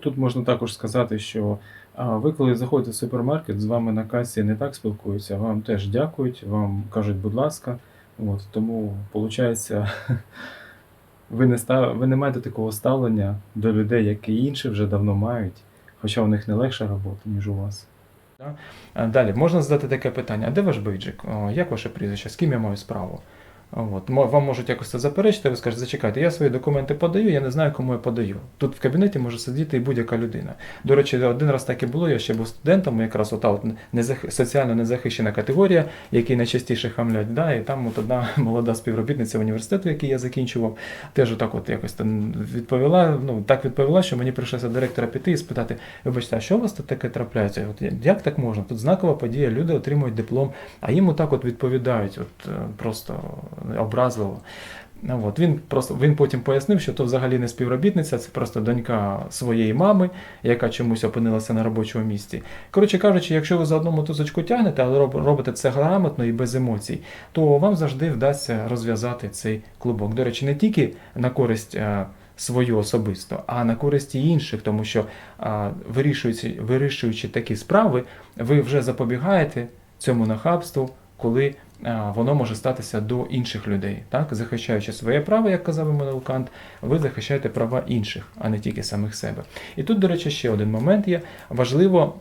Тут можна також сказати, що ви, коли заходите в супермаркет, з вами на касі не так спілкуються, вам теж дякують, вам кажуть, будь ласка. От, тому, виходить, ви не, став... ви не маєте такого ставлення до людей, як і інші вже давно мають, хоча у них не легша робота, ніж у вас. Далі, можна задати таке питання: а де ваш бейджик? Як ваше прізвище? З ким я маю справу? От. Вам можуть якось це заперечити, ви скажете, зачекайте, я свої документи подаю, я не знаю, кому я подаю. Тут в кабінеті може сидіти і будь-яка людина. До речі, один раз так і було, я ще був студентом, якраз ота от незах... соціально незахищена категорія, які найчастіше хамлять. Да? І там от одна молода співробітниця університету, який я закінчував, теж отак от якось там відповіла, ну так відповіла, що мені прийшлося директора піти і спитати, вибачте, а що у вас тут таке трапляється? От як так можна? Тут знакова подія, люди отримують диплом, а їм отак от відповідають, от е, просто образливо. Ну, от, він просто він потім пояснив, що то взагалі не співробітниця, це просто донька своєї мами, яка чомусь опинилася на робочому місці. Коротше кажучи, якщо ви за одну мотузочку тягнете, але робите це грамотно і без емоцій, то вам завжди вдасться розв'язати цей клубок. До речі, не тільки на користь. е, Свою особисто, а на користь інших, тому що вирішуючи, вирішуючи такі справи, ви вже запобігаєте цьому нахабству, коли воно може статися до інших людей. Так? Захищаючи своє право, як казав Еммануел Кант, ви захищаєте права інших, а не тільки самих себе. І тут, до речі, ще один момент є. Важливо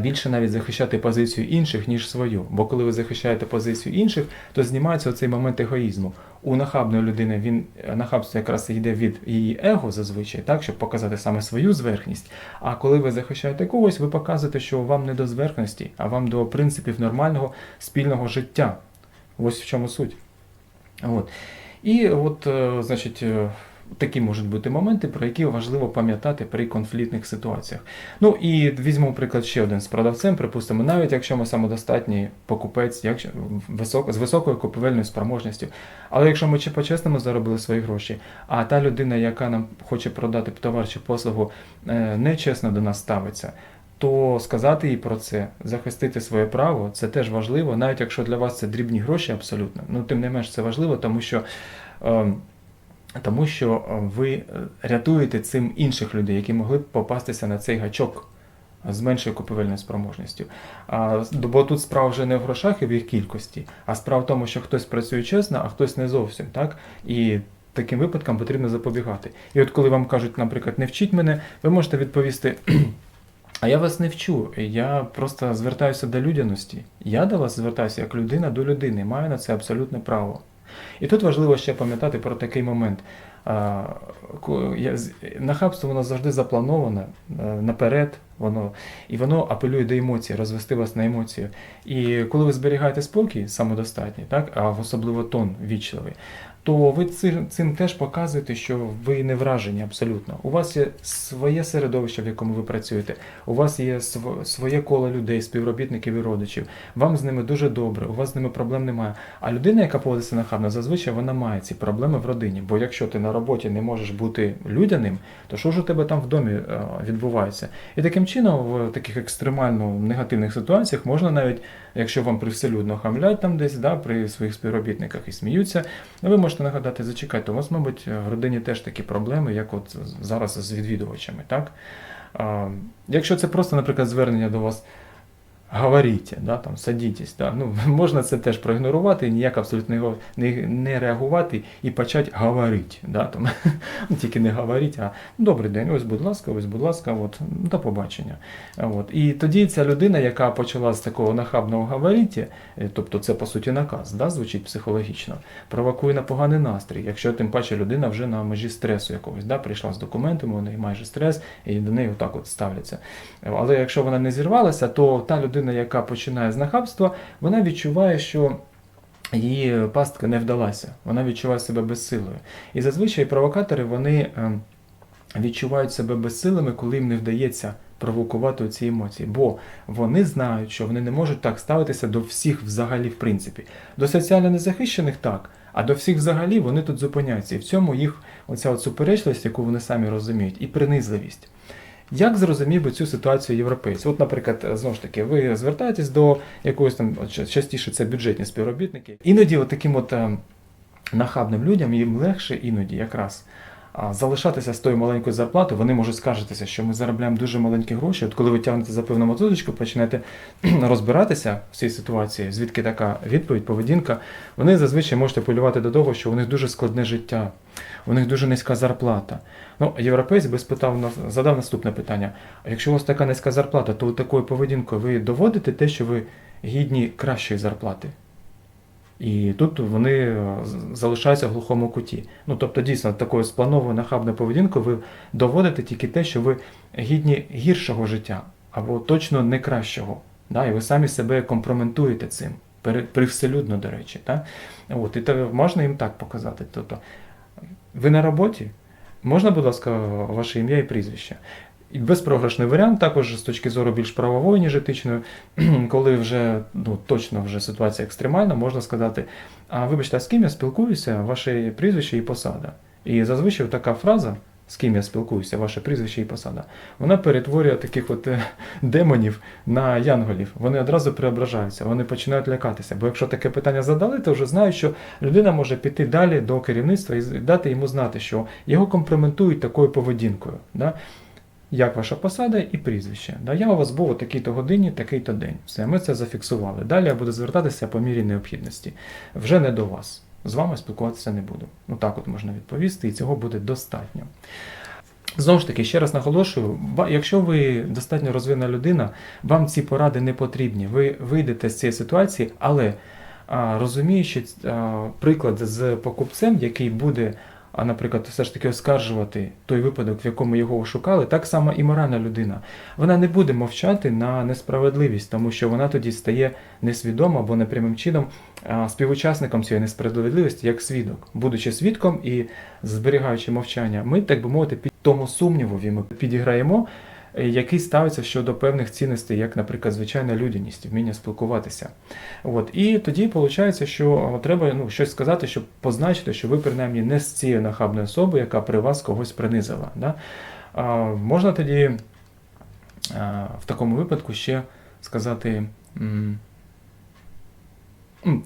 більше навіть захищати позицію інших, ніж свою. Бо коли ви захищаєте позицію інших, то знімається оцей момент егоїзму. У нахабної людини він нахабство якраз йде від її его зазвичай, так, щоб показати саме свою зверхність. А коли ви захищаєте когось, ви показуєте, що вам не до зверхності, а вам до принципів нормального спільного життя. Ось в чому суть. От. І от, е, значить, е, такі можуть бути моменти, про які важливо пам'ятати при конфліктних ситуаціях. Ну і візьмемо приклад ще один з продавцем. Припустимо, навіть якщо ми самодостатній покупець, якщо високо, з високою купівельною спроможністю. Але якщо ми чи по-чесному заробили свої гроші, а та людина, яка нам хоче продати товар чи послугу, е, нечесно до нас ставиться. То сказати їй про це, захистити своє право, це теж важливо, навіть якщо для вас це дрібні гроші абсолютно. Ну тим не менш це важливо, тому що, е, тому що е, ви е, рятуєте цим інших людей, які могли б попастися на цей гачок з меншою купівельною спроможністю. А, бо тут справа вже не в грошах і в їх кількості, а справа в тому, що хтось працює чесно, а хтось не зовсім. Так? І таким випадкам потрібно запобігати. І от коли вам кажуть, наприклад, не вчіть мене, ви можете відповісти. А я вас не вчу, я просто звертаюся до людяності. Я до вас звертаюся як людина до людини, маю на це абсолютне право. І тут важливо ще пам'ятати про такий момент. Нахабство воно завжди заплановане е, наперед, воно, і воно апелює до емоцій, розвести вас на емоцію. І коли ви зберігаєте спокій самодостатній, так, а особливо тон вічливий, то ви цим, теж показуєте, що ви не вражені абсолютно. У вас є своє середовище, в якому ви працюєте, у вас є св- своє коло людей, співробітників і родичів. Вам з ними дуже добре, у вас з ними проблем немає. А людина, яка поводиться нахабно, зазвичай вона має ці проблеми в родині. Бо якщо ти на роботі не можеш бути людяним, то що ж у тебе там в домі е, відбувається? І таким чином, в таких екстремально негативних ситуаціях можна навіть, якщо вам привселюдно хамлять там десь, да, при своїх співробітниках і сміються, ви можете нагадати, зачекайте, у вас, мабуть, в родині теж такі проблеми, як от зараз з відвідувачами. Так? Якщо це просто, наприклад, звернення до вас. Говоріть, да, там, садітесь. Да. Ну, можна це теж проігнорувати, ніяк абсолютно не, не реагувати і почати говорити. Да, там, тільки не говоріть, а добрий день, ось, будь ласка, ось, будь ласка, от, до побачення. От. І тоді ця людина, яка почала з такого нахабного говорити, е, тобто це по суті наказ, да, звучить психологічно, провокує на поганий настрій. Якщо тим паче людина вже на межі стресу якогось, да, прийшла з документами, у неї майже стрес, і до неї отак от ставляться. Але якщо вона не зірвалася, то та людина, яка починає з нахабства, вона відчуває, що її пастка не вдалася. Вона відчуває себе безсилою. І зазвичай провокатори вони е, відчувають себе безсилими, коли їм не вдається провокувати ці емоції. Бо вони знають, що вони не можуть так ставитися до всіх взагалі, в принципі. До соціально незахищених так. А до всіх взагалі вони тут зупиняються. І в цьому їх оця от суперечливість, яку вони самі розуміють, і принизливість. Як зрозумів би цю ситуацію європейці? От, наприклад, знову ж таки, ви звертаєтесь до якогось там частіше це бюджетні співробітники. Іноді от таким от е, нахабним людям їм легше іноді якраз залишатися з тою маленькою зарплатою, вони можуть скаржитися, що ми заробляємо дуже маленькі гроші. От коли ви тягнете за певну мотузочку, починаєте розбиратися в цій ситуації, звідки така відповідь, поведінка, вони зазвичай можуть апелювати до того, що у них дуже складне життя, у них дуже низька зарплата. Ну, європейець би спитав задав наступне питання: а якщо у вас така низька зарплата, то такою поведінкою ви доводите те, що ви гідні кращої зарплати? І тут вони е, залишаються в глухому куті. Ну тобто, дійсно, такою спланованою нахабною поведінкою ви доводите тільки те, що ви гідні гіршого життя, або точно не кращого. Да? І ви самі себе компрометуєте цим. Привселюдно, до речі. Да? От, і то можна їм так показати. Тобто, ви на роботі, можна, будь ласка, ваше ім'я і прізвище. І безпрограшний варіант, також з точки зору більш правової, ніж етичної, коли вже ну, точно вже ситуація екстремальна, можна сказати, а вибачте, а з ким я спілкуюся, ваше прізвище і посада. І зазвичай така фраза, з ким я спілкуюся, ваше прізвище і посада, вона перетворює таких от е, демонів на янголів. Вони одразу преображаються, вони починають лякатися. Бо якщо таке питання задали, то вже знають, що людина може піти далі до керівництва і дати йому знати, що його компрометують такою поведінкою. Да? Як ваша посада і прізвище. Да, я у вас був о такій-то годині, такий-то день. Все, ми це зафіксували. Далі я буду звертатися по мірі необхідності. Вже не до вас. З вами спілкуватися не буду. Ну так от можна відповісти, і цього буде достатньо. Знову ж таки, ще раз наголошую, якщо ви достатньо розвинена людина, вам ці поради не потрібні. Ви вийдете з цієї ситуації, але розуміючи приклад з покупцем, який буде, а, наприклад, все ж таки оскаржувати той випадок, в якому його ошукали, так само і моральна людина. Вона не буде мовчати на несправедливість, тому що вона тоді стає несвідомо або непрямим чином співучасником цієї несправедливості, як свідок. Будучи свідком і зберігаючи мовчання, ми, так би мовити, під тому сумнівові ми підіграємо, який ставиться щодо певних цінностей, як, наприклад, звичайна людяність, вміння спілкуватися. От. І тоді виходить, що треба ну, щось сказати, щоб позначити, що ви принаймні не з цією нахабною особою, яка при вас когось принизила. Да? А, можна тоді а, в такому випадку ще сказати.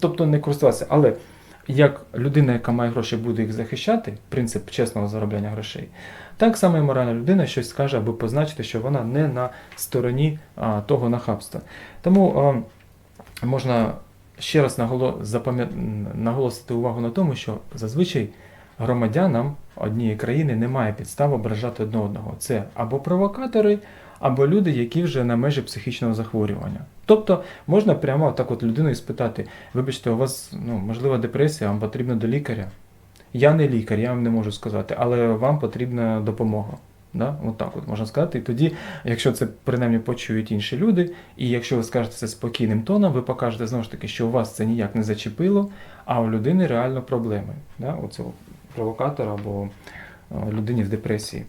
Тобто не користуватися, але як людина, яка має гроші, буде їх захищати, принцип чесного заробляння грошей, так само і моральна людина щось скаже, аби позначити, що вона не на стороні а, того нахабства. Тому а, можна ще раз наголосити увагу на тому, що зазвичай громадянам однієї країни немає підстав ображати одне одного. Це або провокатори, або люди, які вже на межі психічного захворювання. Тобто можна прямо так от людину і спитати: вибачте, у вас ну, можливо депресія, вам потрібно до лікаря. Я не лікар, я вам не можу сказати, але вам потрібна допомога. Да? От так от можна сказати. І тоді, якщо це принаймні почують інші люди, і якщо ви скажете це спокійним тоном, ви покажете знову ж таки, що у вас це ніяк не зачепило, а у людини реально проблеми. Да? Цього провокатора або е, людині в депресії.